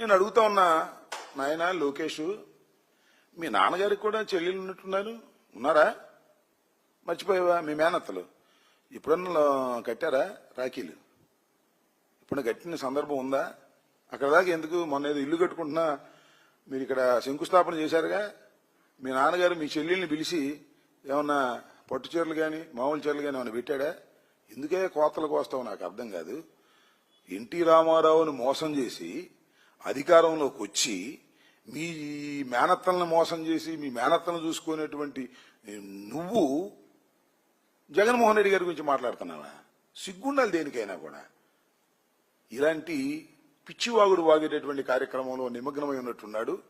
నేను అడుగుతా ఉన్నా నాయన లోకేష్ మీ నాన్నగారికి కూడా చెల్లెలు ఉన్నట్టున్నారు. ఉన్నారా? మర్చిపోయావా? మీ మేనత్తలు. ఇప్పుడన్నా కట్టారా? రాఖీలు. ఇప్పుడు కట్టిన సందర్భం ఉందా? అక్కడ దాకా ఎందుకు? మొన్న ఏదో ఇల్లు కట్టుకుంటున్నా మీరు ఇక్కడ శంకుస్థాపన చేశారుగా? మీ నాన్నగారు మీ చెల్లెల్ని పిలిచి ఏమన్నా పట్టు చీరలు కానీ మామూలు చీరలు కానీ ఏమైనా పెట్టాడా? ఎందుకే కోతలకు వస్తావు నాకు అర్థం కాదు. ఎన్టీ రామారావుని మోసం చేసి అధికారంలోకి వచ్చి మీ మేనత్తలను మోసం చేసి మీ మేనత్తలను చూసుకునేటువంటి నువ్వు జగన్మోహన్ రెడ్డి గారి గురించి మాట్లాడుతున్నావా? సిగ్గుండాలి దేనికైనా కూడా. ఇలాంటి పిచ్చివాగుడు వాగేటటువంటి కార్యక్రమంలో నిమగ్నమై ఉన్నట్టున్నాడు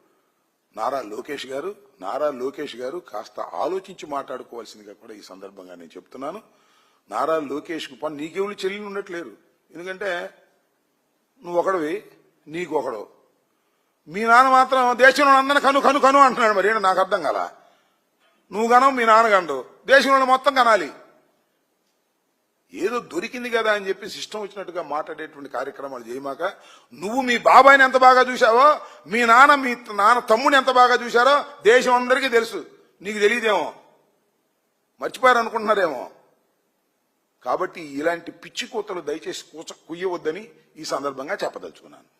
నారా లోకేష్ గారు. నారా లోకేష్ గారు కాస్త ఆలోచించి మాట్లాడుకోవాల్సిందిగా కూడా ఈ సందర్భంగా నేను చెప్తున్నాను. నారా లోకేష్ పని నీకెవరు చెల్లి ఉండట్లేరు ఎందుకంటే నువ్వు ఒకడివి. నీకొకడు. మీ నాన్న మాత్రం దేశంలో అందరిని కను కను కను అంటున్నాడు మరి. ఏంటో నాకు అర్థం కదా నువ్వు కనవు మీ నాన్న కండు దేశంలో మొత్తం కనాలి. ఏదో దొరికింది కదా అని చెప్పి ఇష్టం వచ్చినట్టుగా మాట్లాడేటువంటి కార్యక్రమాలు చేయమాక నువ్వు మీ బాబాయిని ఎంత బాగా చూశావో మీ నాన్న మీ నాన్న తమ్ముని ఎంత బాగా చూశారో దేశం అందరికీ తెలుసు. నీకు తెలియదేమో. మర్చిపోయారు అనుకుంటున్నారేమో కాబట్టి ఇలాంటి పిచ్చి కూతలు దయచేసి కూచ కుయ్యవద్దని ఈ సందర్భంగా చెప్పదలుచుకున్నాను.